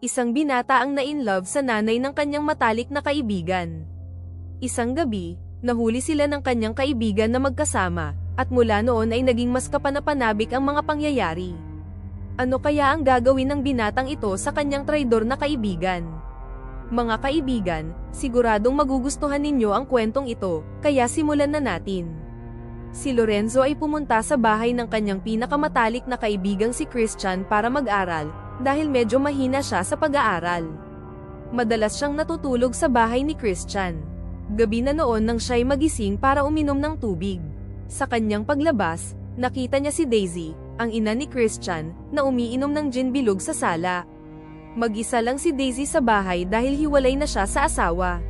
Isang binata ang na-in-love sa nanay ng kanyang matalik na kaibigan. Isang gabi, nahuli sila ng kanyang kaibigan na magkasama, at mula noon ay naging mas kapanapanabik ang mga pangyayari. Ano kaya ang gagawin ng binatang ito sa kanyang traidor na kaibigan? Mga kaibigan, siguradong magugustuhan ninyo ang kwentong ito, kaya simulan na natin. Si Lorenzo ay pumunta sa bahay ng kanyang pinakamatalik na kaibigang si Christian para mag-aral, dahil medyo mahina siya sa pag-aaral. Madalas siyang natutulog sa bahay ni Christian. Gabi na noon nang siya'y magising para uminom ng tubig. Sa kanyang paglabas, nakita niya si Daisy, ang ina ni Christian, na umiinom ng gin bilog sa sala. Mag-isa lang si Daisy sa bahay dahil hiwalay na siya sa asawa.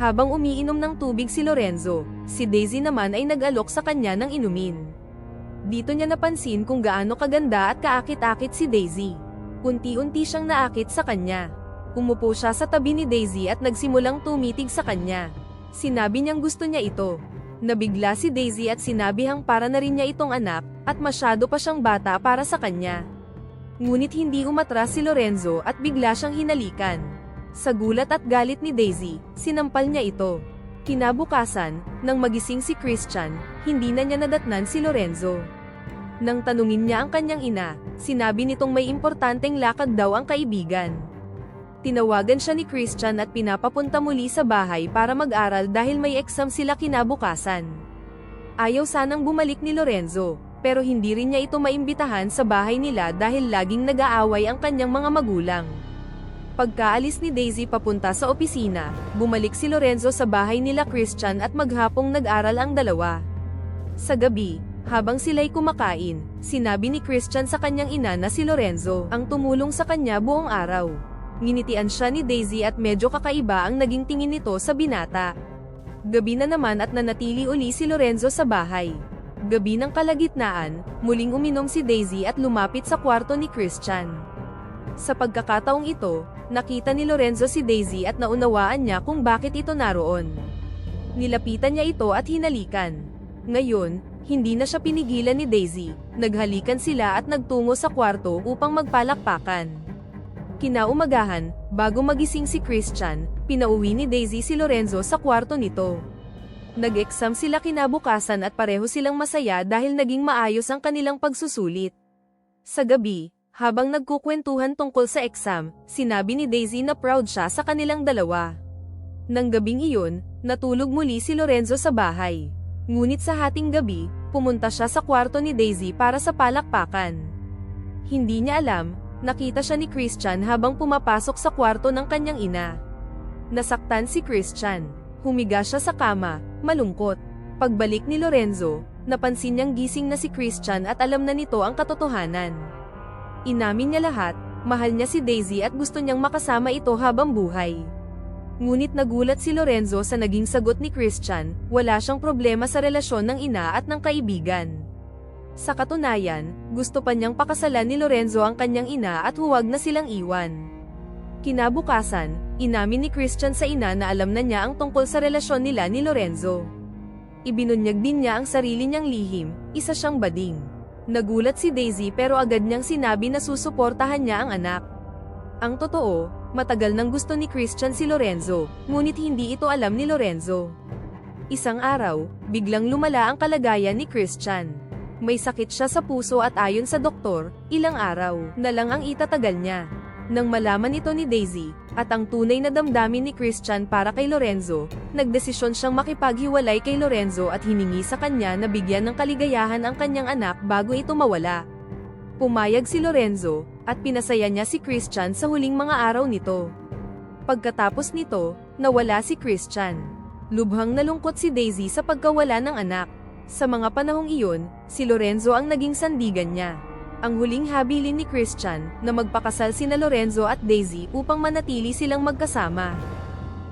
Habang umiinom ng tubig si Lorenzo, si Daisy naman ay nag-alok sa kanya ng inumin. Dito niya napansin kung gaano kaganda at kaakit-akit si Daisy. Unti-unti siyang naakit sa kanya. Umupo siya sa tabi ni Daisy at nagsimulang tumitig sa kanya. Sinabi niyang gusto niya ito. Nabigla si Daisy at sinabihang para na rin niya itong anak, at masyado pa siyang bata para sa kanya. Ngunit hindi umatras si Lorenzo at bigla siyang hinalikan. Sa gulat at galit ni Daisy, sinampal niya ito. Kinabukasan, nang magising si Christian, hindi na niya nadatnan si Lorenzo. Nang tanungin niya ang kanyang ina, sinabi nitong may importanteng lakad daw ang kaibigan. Tinawagan siya ni Christian at pinapapunta muli sa bahay para mag-aral dahil may exam sila kinabukasan. Ayaw sanang bumalik ni Lorenzo, pero hindi rin niya ito maimbitahan sa bahay nila dahil laging nag-aaway ang kanyang mga magulang. Pagkaalis ni Daisy papunta sa opisina, bumalik si Lorenzo sa bahay nila Christian at maghapong nag-aral ang dalawa. Sa gabi, habang sila'y kumakain, sinabi ni Christian sa kanyang ina na si Lorenzo ang tumulong sa kanya buong araw. Nginitian siya ni Daisy at medyo kakaiba ang naging tingin nito sa binata. Gabi na naman at nanatili uli si Lorenzo sa bahay. Gabi ng kalagitnaan, muling uminom si Daisy at lumapit sa kwarto ni Christian. Sa pagkakataong ito, nakita ni Lorenzo si Daisy at naunawaan niya kung bakit ito naroon. Nilapitan niya ito at hinalikan. Ngayon, hindi na siya pinigilan ni Daisy, naghalikan sila at nagtungo sa kwarto upang magpalakpakan. Kinaumagahan, bago magising si Christian, pinauwi ni Daisy si Lorenzo sa kwarto nito. Nag-exam sila kinabukasan at pareho silang masaya dahil naging maayos ang kanilang pagsusulit. Sa gabi, habang nagkukwentuhan tungkol sa exam, sinabi ni Daisy na proud siya sa kanilang dalawa. Nang gabing iyon, natulog muli si Lorenzo sa bahay. Ngunit sa hating gabi, pumunta siya sa kwarto ni Daisy para sa palakpakan. Hindi niya alam, nakita siya ni Christian habang pumapasok sa kwarto ng kanyang ina. Nasaktan si Christian. Humiga siya sa kama, malungkot. Pagbalik ni Lorenzo, napansin niyang gising na si Christian at alam na nito ang katotohanan. Inamin niya lahat, mahal niya si Daisy at gusto niyang makasama ito habang buhay. Ngunit nagulat si Lorenzo sa naging sagot ni Christian, wala siyang problema sa relasyon ng ina at ng kaibigan. Sa katunayan, gusto pa niyang pakasalan ni Lorenzo ang kanyang ina at huwag na silang iwan. Kinabukasan, inamin ni Christian sa ina na alam na niya ang tungkol sa relasyon nila ni Lorenzo. Ibinunyag din niya ang sarili niyang lihim, isa siyang bading. Nagulat si Daisy pero agad niyang sinabi na susuportahan niya ang anak. Ang totoo, matagal nang gusto ni Christian si Lorenzo, ngunit hindi ito alam ni Lorenzo. Isang araw, biglang lumala ang kalagayan ni Christian. May sakit siya sa puso at ayon sa doktor, ilang araw na lang ang itatagal niya. Nang malaman ito ni Daisy, at ang tunay na damdamin ni Christian para kay Lorenzo, nagdesisyon siyang makipaghiwalay kay Lorenzo at hiningi sa kanya na bigyan ng kaligayahan ang kanyang anak bago ito mawala. Pumayag si Lorenzo, at pinasaya niya si Christian sa huling mga araw nito. Pagkatapos nito, nawala si Christian. Lubhang nalungkot si Daisy sa pagkawala ng anak. Sa mga panahong iyon, si Lorenzo ang naging sandigan niya. Ang huling habilin ni Christian na magpakasal sina Lorenzo at Daisy upang manatili silang magkasama.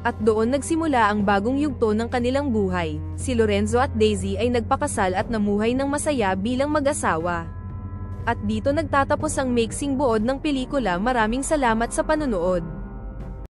At doon nagsimula ang bagong yugto ng kanilang buhay. Si Lorenzo at Daisy ay nagpakasal at namuhay ng masaya bilang mag-asawa. At dito nagtatapos ang mixing buod ng pelikula. Maraming salamat sa panonood.